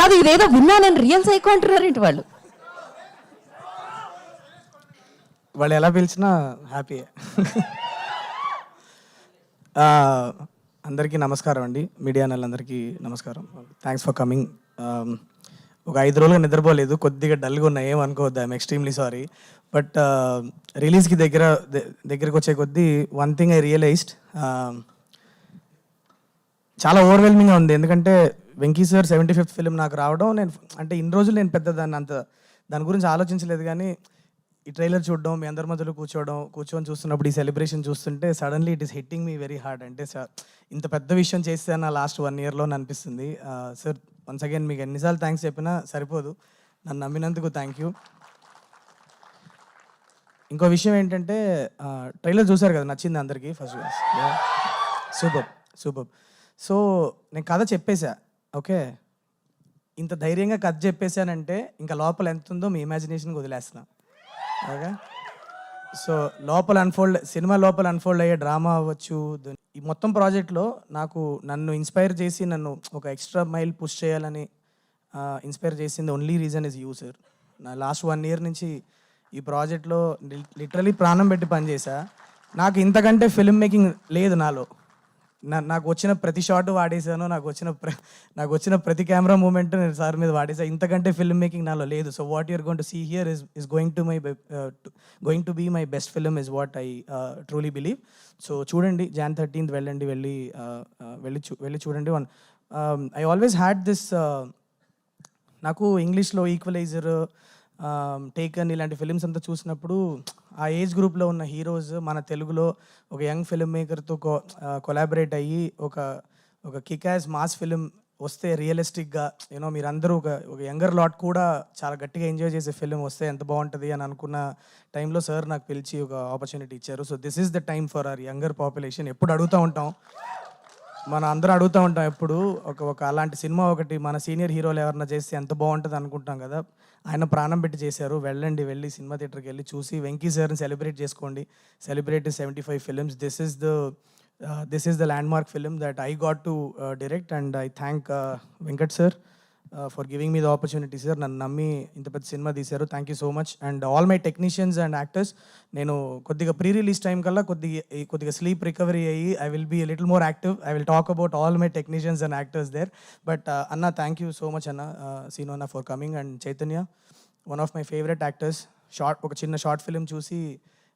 కాదు ఇదేదో విన్నానని real psycho అంటున్నారేంటి వాళ్ళు? వాళ్ళు ఎలా పిలిచినా హ్యాపీయే అందరికీ నమస్కారం అండి. మీడియా నెలందరికీ నమస్కారం. థ్యాంక్స్ ఫర్ కమింగ్ ఒక ఐదు రోజులుగా నిద్రపోలేదు. కొద్దిగా డల్గా ఉన్నాయి ఏమనుకోవద్దు ఐఎమ్ ఎక్స్ట్రీమ్లీ సారీ బట్ రిలీజ్కి దగ్గర ద- దగ్గరికి వచ్చే కొద్దీ వన్ థింగ్ ఐ రియలైజ్డ్ చాలా ఓవర్వెల్మింగ్గా ఉంది. ఎందుకంటే Venky sir seventy fifth film నాకు రావడం నేను అంటే ఇన్ని రోజులు నేను పెద్ద దాన్ని అంత దాని గురించి ఆలోచించలేదు కానీ ఈ ట్రైలర్ చూడడం మీ అందరి మధ్యలో కూర్చోవడం కూర్చొని చూస్తున్నప్పుడు ఈ సెలబ్రేషన్ చూస్తుంటే suddenly it is hitting me very hard అంటే సార్ ఇంత పెద్ద విషయం చేస్తే నా లాస్ట్ వన్ ఇయర్లో అనిపిస్తుంది. సార్ వన్స్ అగైన్ మీకు ఎన్నిసార్లు థ్యాంక్స్ చెప్పినా సరిపోదు. నన్ను నమ్మినందుకు థ్యాంక్ యూ ఇంకో విషయం ఏంటంటే ట్రైలర్ చూసారు కదా నచ్చింది అందరికీ ఫస్ట్ సూపర్ సూపర్. సో నేను కథ చెప్పేశా. ఓకే. ఇంత ధైర్యంగా కథ చెప్పేశానంటే ఇంకా లోపల ఎంత ఉందో మీ ఇమాజినేషన్కి వదిలేస్తున్నా. ఓకే. సో లోపల అన్ఫోల్డ్ సినిమా లోపల అన్ఫోల్డ్ అయ్యే డ్రామా అవ్వచ్చు ఈ మొత్తం ప్రాజెక్ట్లో నాకు నన్ను ఇన్స్పైర్ చేసి నన్ను ఒక ఎక్స్ట్రా మైల్ పుష్ చేయాలని ఇన్స్పైర్ చేసింది only reason is you sir నా లాస్ట్ వన్ ఇయర్ నుంచి ఈ ప్రాజెక్ట్లో లిటరలీ ప్రాణం పెట్టి పనిచేసా నాకు ఇంతకంటే ఫిల్మ్ మేకింగ్ లేదు నాలో. నాకు వచ్చిన ప్రతి షాట్ వాడేసాను నాకు వచ్చిన ప్ర నాకు వచ్చిన ప్రతి కెమెరా మూమెంట్ నేను సార్ మీద వాడేసాను ఇంతకంటే ఫిల్మ్ మేకింగ్ నాలో లేదు. So what you're going to see here is is going to my going to be my best film is what I truly believe so చూడండి జాన్ థర్టీన్త్ వెళ్ళండి వెళ్ళి uh, uh, వెళ్ళి చూ వెళ్ళి చూడండి. One I always had this నాకు ఇంగ్లీష్లో equaliser taken ఇలాంటి ఫిలిమ్స్ అంతా చూసినప్పుడు ఆ ఏజ్ గ్రూప్లో ఉన్న హీరోస్ మన తెలుగులో ఒక యంగ్ ఫిల్మ్ మేకర్తో కొలాబరేట్ అయ్యి ఒక ఒక కిక్ యాజ్ మాస్ ఫిలిం వస్తే రియలిస్టిక్గా యూనో మీరందరూ ఒక ఒక యంగర్ లాట్ కూడా చాలా గట్టిగా ఎంజాయ్ చేసే ఫిలిం వస్తే ఎంత బాగుంటుంది అని అనుకున్న టైంలో సార్ నాకు పిలిచి ఒక ఆపర్చునిటీ ఇచ్చారు. So this is the time for our younger population ఎప్పుడు అడుగుతూ ఉంటాం. మనం అందరూ అడుగుతూ ఉంటాం ఎప్పుడు ఒక ఒక అలాంటి సినిమా ఒకటి మన సీనియర్ హీరోలు ఎవరన్నా చేస్తే ఎంత బాగుంటుంది అనుకుంటాం కదా. ఆయన ప్రాణం పెట్టి చేశారు. వెళ్ళండి వెళ్ళి సినిమా థియేటర్కి వెళ్ళి చూసి వెంకీ సార్ని సెలబ్రేట్ చేసుకోండి. Celebrate seventy five films. This is the this is the landmark film that I got to uh, direct and I thank uh, Venkat sir. For giving me the opportunity sir నన్ను నమ్మి ఇంత పెద్ద సినిమా తీశారు. Thank you so much and all my technicians and actors నేను కొద్దిగా pre release time కల్లా కొద్దిగా కొద్దిగా స్లీప్ రికవరీ అయ్యి I will be little more active I will talk about all my technicians and actors there but అన్న thank you so much అన్న సీను అన్న for coming and Chaitanya one of my favourite actors short ఒక చిన్న short film చూసి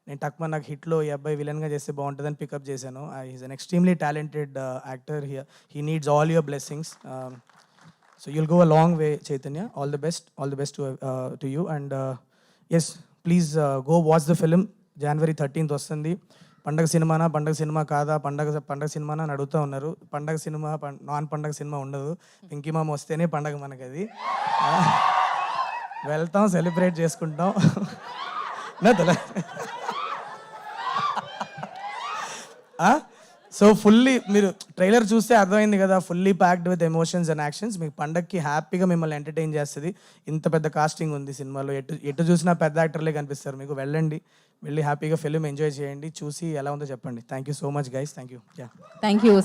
నేను టక్మా నాకు హిట్లో ఈ అబ్బాయి విలన్గా చేస్తే బాగుంటుందని పికప్ చేశాను. Is an extremely talented actor he he needs all your blessings so you'll go a long way Chaitanya all the best all the best to you and yes please go watch the film January thirteenth వస్తుంది. పండగ సినిమానా? పండగ cinema కాదా? పండగ పండగ సినిమానా? అని అడుగుతూ ఉన్నారు. పండగ సినిమా నాన్ పండగ సినిమా ఉండదు. వెంకీమామ వస్తేనే పండగ మనకి అది వెళ్తాం సెలబ్రేట్ చేసుకుంటాం. నతలే సో ఫుల్లీ మీరు ట్రైలర్ చూస్తే అర్థమైంది కదా fully packed with emotions and actions మీకు పండక్కి హ్యాపీగా మిమ్మల్ని ఎంటర్టైన్ చేస్తుంది. ఇంత పెద్ద కాస్టింగ్ ఉంది సినిమాలో. ఎటు ఎటు చూసినా పెద్ద యాక్టర్లే కనిపిస్తారు మీకు. వెళ్ళండి వెళ్ళి హ్యాపీగా ఫిలిం ఎంజాయ్ చేయండి. చూసి ఎలా ఉందో చెప్పండి. Thank you so much guys thank you thank you